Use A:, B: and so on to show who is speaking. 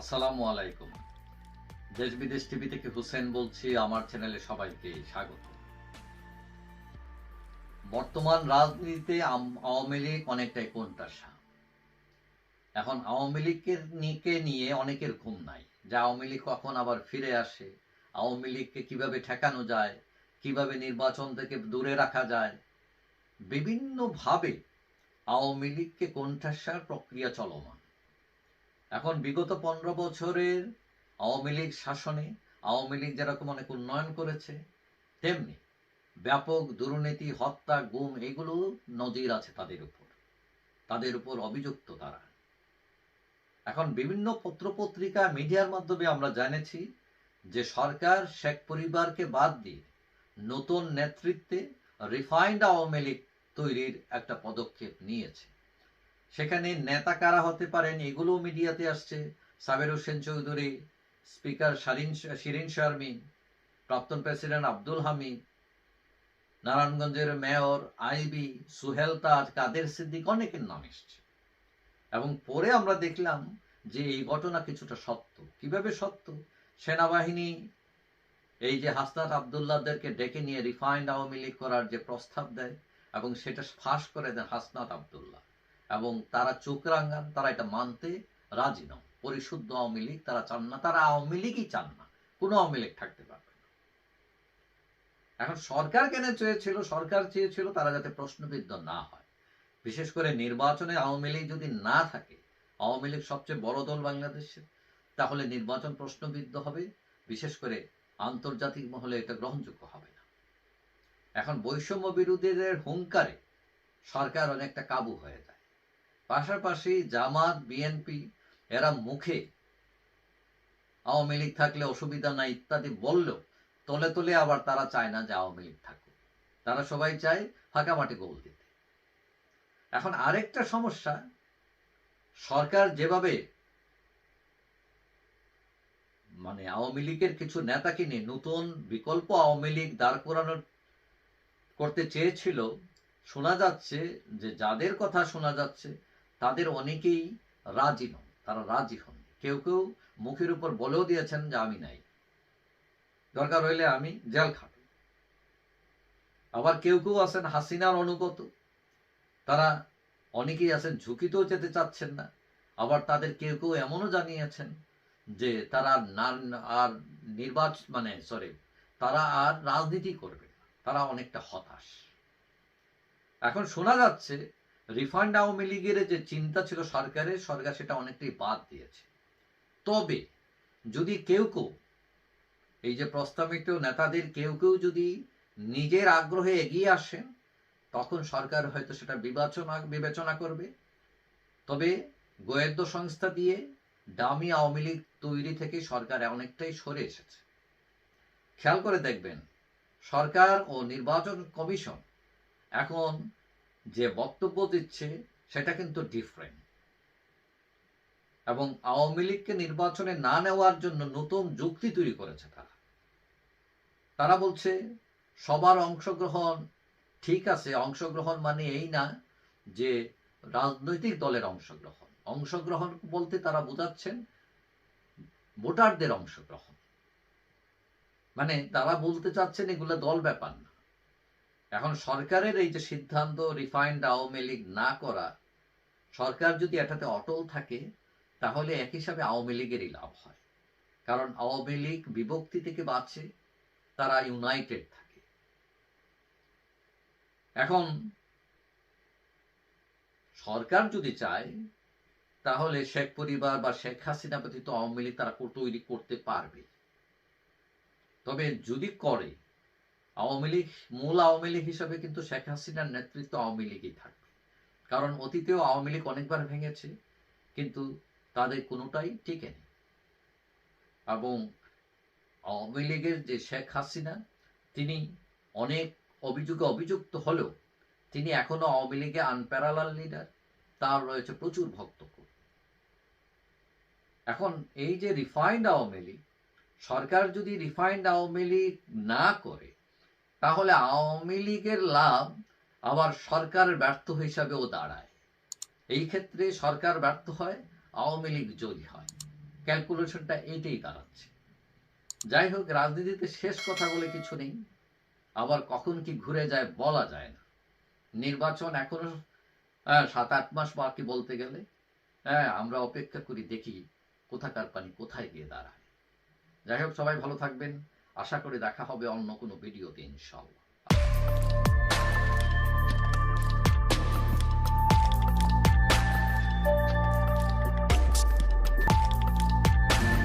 A: আসসালামু আলাইকুম। দেশ বিদেশ টিভি থেকে হুসেন বলছি, আমার চ্যানেলে সবাইকে স্বাগত। বর্তমান রাজনীতিতে আওয়ামী লীগ অনেকটাই কোণঠাসা। এখন আওয়ামী লীগের নিকে নিয়ে অনেকের ঘুম নাই। যে আওয়ামী লীগ কখন আবার ফিরে আসে, আওয়ামী লীগকে কীভাবে ঠেকানো যায়, কীভাবে নির্বাচন থেকে দূরে রাখা যায়, বিভিন্নভাবে আওয়ামী লীগকে কোণঠাসার প্রক্রিয়া চলমান। এখন বিগত পনেরো বছরের আওয়ামী লীগ শাসনে, আওয়ামী লীগ যেরকম অনেক উন্নয়ন করেছে, তেমনি ব্যাপক দুর্নীতি, হত্যা, গুম এগুলো নজির আছে তাদের উপর। তাদের উপর অভিযুক্ত তারা। এখন বিভিন্ন পত্রপত্রিকা, মিডিয়ার মাধ্যমে আমরা জেনেছি যে সরকার শেখ পরিবারকে বাদ দিয়ে নতুন নেতৃত্বে রিফাইন্ড আওয়ামী লীগ তৈরির একটা পদক্ষেপ নিয়েছে। সেখানে নেতা কারা হতে পারেন এগুলো মিডিয়াতে আসছে। সাবের হোসেন চৌধুরী, স্পিকার শারিন শিরিন শারমিন, প্রাক্তন প্রেসিডেন্ট আব্দুল হামিদ, নারায়ণগঞ্জের মেয়র আইবি সুহেল তাজ, কাদের সিদ্দিক অনেকের নাম এসছে। এবং পরে আমরা দেখলাম যে এই ঘটনা কিছুটা সত্য। কীভাবে সত্য? সেনাবাহিনী এই যে হাসনাত আবদুল্লাহদেরকে ডেকে নিয়ে রিফাইন্ড আওয়ামী লীগ করার যে প্রস্তাব দেয় এবং সেটা ফাঁস করে দেন হাসনাত আবদুল্লাহ। এবং তারা চোখ রাঙ্গান তারা এটা মানতে রাজি নন। পরিশুদ্ধ আওয়ামী লীগ তারা চান না, তারা আওয়ামী লীগই চান না। কোনো আওয়ামী লীগ থাকতে পারবে এখন সরকার কেন চেয়েছিল? সরকার চেয়েছিল তারা যাতে প্রশ্নবিদ্ধ না হয়। বিশেষ করে নির্বাচনে আওয়ামী লীগ যদি না থাকে, আওয়ামী লীগ সবচেয়ে বড় দল বাংলাদেশে, তাহলে নির্বাচন প্রশ্নবিদ্ধ হবে। বিশেষ করে আন্তর্জাতিক মহলে এটা গ্রহণযোগ্য হবে না। এখন বৈষম্য বিরোধীদের হুঙ্কারে সরকার অনেকটা কাবু হয়ে যায়। পাশাপাশি জামাত, বিএনপি, এরা মুখে আওয়ামী লীগ থাকলে অসুবিধা নাই ইত্যাদি বললেও তলে তলে আবার তারা চায় না যে আওয়ামী লীগ থাকুক। তারা সবাই চায় ফাঁকা মাটি গোল দিতে। এখন আরেকটা সমস্যা, সরকার যেভাবে মানে আওয়ামী লীগের কিছু নেতাকে নিয়ে নতুন বিকল্প আওয়ামী লীগ দাঁড় করানোর করতে চেয়েছিল, শোনা যাচ্ছে যে যাদের কথা শোনা যাচ্ছে তাদের অনেকেই রাজি নন, তারা রাজি হন কেউ কেউ মুখের উপর বলেও দিয়েছেন যে আমি নাই। দরকার হইলে আমি জেল খাটব আবার কেউ কেউ আছেন হাসিনার অনুগত। তারা অনেকেই আছেন, ঝুঁকিতেও যেতে চাচ্ছেন না। আবার তাদের কেউ কেউ এমনও জানিয়েছেন যে তারা আর নির্বাচন মানে সরি তারা আর রাজনীতি করবে তারা অনেকটা হতাশ। এখন শোনা যাচ্ছে রিফান্ড আওয়ামী লীগের যে চিন্তা ছিল সরকারের, সরকার সেটা অনেকটাই বাদ দিয়েছে। তবে যদি কেউ কেউ এই যে প্রস্তাবিত নেতাদের কেউ কেউ যদি নিজের আগ্রহে এগিয়ে আসেন, তখন সরকার হয়তো সেটা বিবেচনা বিবেচনা করবে। তবে গোয়েন্দা সংস্থা দিয়ে ডামি আওয়ামী লীগ তৈরি থেকে সরকার অনেকটাই সরে এসেছে। খেয়াল করে দেখবেন, সরকার ও নির্বাচন কমিশন এখন যে বক্তব্য দিচ্ছে, সেটা কিন্তু ডিফারেন্ট এবং আওয়ামী লীগকে নির্বাচনে না নেওয়ার জন্য নতুন যুক্তি তৈরি করেছে তারা। তারা বলছে, সবার অংশগ্রহণ ঠিক আছে, অংশগ্রহণ মানে এই না যে রাজনৈতিক দলের অংশগ্রহণ। অংশগ্রহণ বলতে তারা বোঝাচ্ছেন ভোটারদের অংশগ্রহণ। মানে তারা বলতে চাচ্ছেন এগুলো দল ব্যাপার না। এখন সরকারের এই যে সিদ্ধান্ত রিফাইন্ড আওয়ামী লীগ না করা, সরকার যদি এটাতে অটল থাকে, তাহলে এক হিসাবে আওয়ামী লীগেরই লাভ হয়। কারণ আওয়ামী লীগ বিভক্তি থেকে বাঁচে, তারা ইউনাইটেড থাকে। এখন সরকার যদি চায়, তাহলে শেখ পরিবার বা শেখ হাসিনা ব্যতীত আওয়ামী লীগ তারা তৈরি করতে পারবে। তবে যদি করে আওয়ামী লীগ, মূল আওয়ামী লীগ হিসাবে কিন্তু শেখ হাসিনার নেতৃত্ব আওয়ামী লীগই থাকবে। কারণ অতীতেও আওয়ামী লীগ অনেকবার ভেঙেছে, কিন্তু তাদের কোনোটাই টিকে নেই। এবং আওয়ামী লীগের যে শেখ হাসিনা, তিনি অনেক অভিযোগে অভিযুক্ত হলেও তিনি এখনও আওয়ামী লীগে আনপ্যারালাল লিডার, তার রয়েছে প্রচুর ভক্ত এখন এই যে রিফাইন্ড আওয়ামী লীগ, সরকার যদি রিফাইন্ড আওয়ামী লীগ না করে তাহলে আওয়ামী লীগের লাভ আবার সরকার ব্যর্থ হিসাবেও দাঁড়ায়। এই ক্ষেত্রে সরকার ব্যর্থ হয় আওয়ামী লীগ জয়ী হয়। ক্যালকুলেশনটা এইটাই দাঁড়াচ্ছে। যাই হোক রাজনীতিতে শেষ কথা বলে কিছু নেই। আবার কখন কি ঘুরে যায় বলা যায় না। নির্বাচন এখনও আহ, সাত আট মাস বাকি বলতে গেলে। হ্যাঁ আমরা অপেক্ষা করি দেখি কোথাকার পানি কোথায় গিয়ে দাঁড়ায়। যাই হোক সবাই ভালো থাকবেন। আশা করি দেখা হবে অন্য কোনো ভিডিওতে ইনশাল্লাহ।